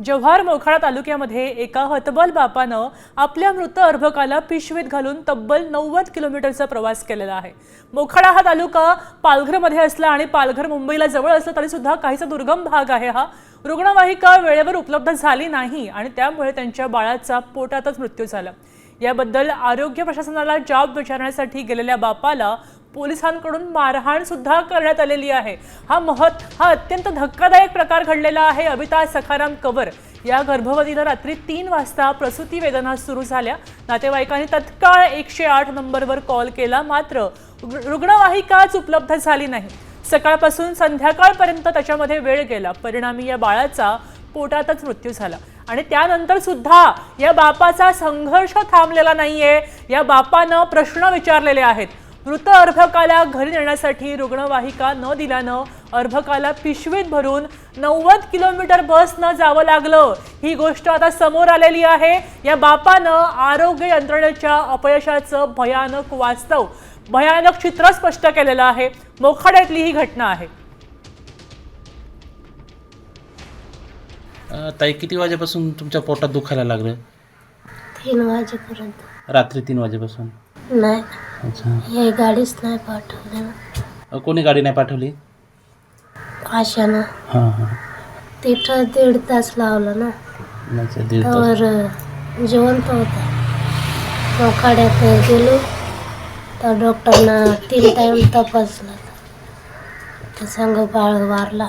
जव्हार मोखाडा तालुक्यामध्ये एका हतबल बापानं आपल्या मृत अर्भकाला पिशवीत घालून तब्बल नव्वद किलोमीटरचा प्रवास केलेला आहे. मोखाडा हा तालुका पालघरमध्ये असला आणि पालघर मुंबईला जवळ असलं तरी सुद्धा काहीसा दुर्गम भाग आहे हा. रुग्णवाहिका वेळेवर उपलब्ध झाली नाही आणि त्यामुळे त्यांच्या बाळाचा पोटातच मृत्यू झाला. याबद्दल आरोग्य प्रशासनाला जाब विचारण्यासाठी गेलेल्या बापाला पोलिसांकडून मारहाण सुद्धा करण्यात आलेली आहे. हा महत् हा अत्यंत धक्कादायक प्रकार घडलेला आहे. अभिता सखाराम कवर या गर्भवतीला रात्री तीन वाजता प्रसूती वेदना सुरू झाल्या. नातेवाईकांनी तत्काळ एकशे आठ नंबरवर कॉल केला. मात्र रुग्णवाहिकाच उपलब्ध झाली नाही. सकाळपासून संध्याकाळपर्यंत त्याच्यामध्ये वेळ गेला. परिणामी या बाळाचा पोटातच मृत्यू झाला. आणि त्यानंतर सुद्धा या बापाचा संघर्ष थांबलेला नाहीये. या बापानं प्रश्न विचारलेले आहेत. मृत अर्भकाला घरी नेण्यासाठी रुग्णवाहिका न दिल्यानं अर्भकाला पिशवीत भरून नव्वद किलोमीटर बसनं जावं लागलं. ही गोष्ट आता समोर आलेली आहे. या बापानं आरोग्य यंत्रणेच्या अपयशाचं भयानक वास्तव भयानक चित्र स्पष्ट केलेलं आहे. मोखाड्यातली ही घटना आहे. ताई किती वाजेपासून तुमच्या पोटात दुखायला लागलं? तीन वाजेपर्यंत. रात्री तीन वाजेपासून. नाही अच्छा। हे गाडीच नाही पाठवली। ना अ, कोणी गाडी नाही पाठवली? आशानं। हां हां। तिथं दीड तास लावलं ना। अच्छा दीड तास. तर जिवंत होता। मोखाड्यात गेलो तर डॉक्टरनं तीन टाईम तपासलं. तर सांग बाळ वारला.